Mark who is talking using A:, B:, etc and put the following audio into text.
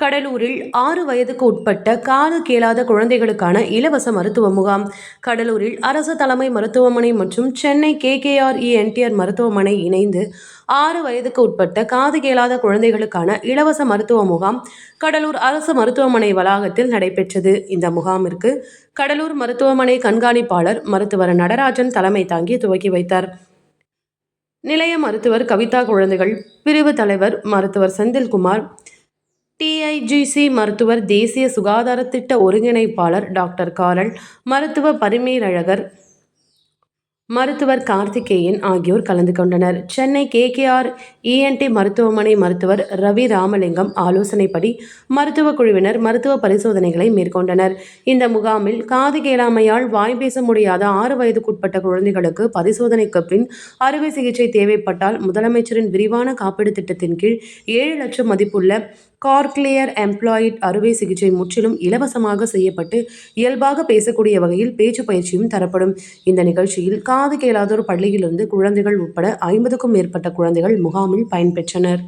A: கடலூரில் ஆறு வயதுக்கு உட்பட்ட காது கேளாத குழந்தைகளுக்கான இலவச மருத்துவ முகாம். கடலூரில் அரசு தலைமை மருத்துவமனை மற்றும் சென்னை கேகேஆர் என்டிஆர் மருத்துவமனை இணைந்து ஆறு வயதுக்கு உட்பட்ட காது கேளாத குழந்தைகளுக்கான இலவச மருத்துவ முகாம் கடலூர் அரசு மருத்துவமனை வளாகத்தில் நடைபெற்றது. இந்த முகாமிற்கு கடலூர் மருத்துவமனை கண்காணிப்பாளர் மருத்துவர் நடராஜன் தலைமை தாங்கி துவக்கி வைத்தார். நிலைய மருத்துவர் கவிதா குழந்தைகள் பிரிவு தலைவர் மருத்துவர் செந்தில்குமார் டிஐஜிசி மருத்துவர் தேசிய சுகாதார திட்ட ஒருங்கிணைப்பாளர் டாக்டர் காரல் மருத்துவ பரிமேலழகர் மருத்துவர் கார்த்திகேயன் ஆகியோர் கலந்து கொண்டனர். சென்னை கேகேஆர் இஎன்டி மருத்துவமனை மருத்துவர் ரவி ராமலிங்கம் ஆலோசனைப்படி மருத்துவ குழுவினர் மருத்துவ பரிசோதனைகளை மேற்கொண்டனர். இந்த முகாமில் காது கேளாமையால் வாய் பேச முடியாத ஆறு வயதுக்குட்பட்ட குழந்தைகளுக்கு பரிசோதனைக்கு பின் அறுவை சிகிச்சை தேவைப்பட்டால் முதலமைச்சரின் விரிவான காப்பீடு திட்டத்தின் கீழ் ஏழு லட்சம் மதிப்புள்ள கார்க்ளியர் எம்ப்ளாயிட் அறுவை சிகிச்சை முற்றிலும் இலவசமாக செய்யப்பட்டு இயல்பாக பேசக்கூடிய வகையில் பேச்சு பயிற்சியும் தரப்படும். இந்த நிகழ்ச்சியில் காது கேளாதோர் பள்ளியிலிருந்து குழந்தைகள் உட்பட ஐம்பதுக்கும் மேற்பட்ட குழந்தைகள் முகாமில் பயன்பெற்றனர்.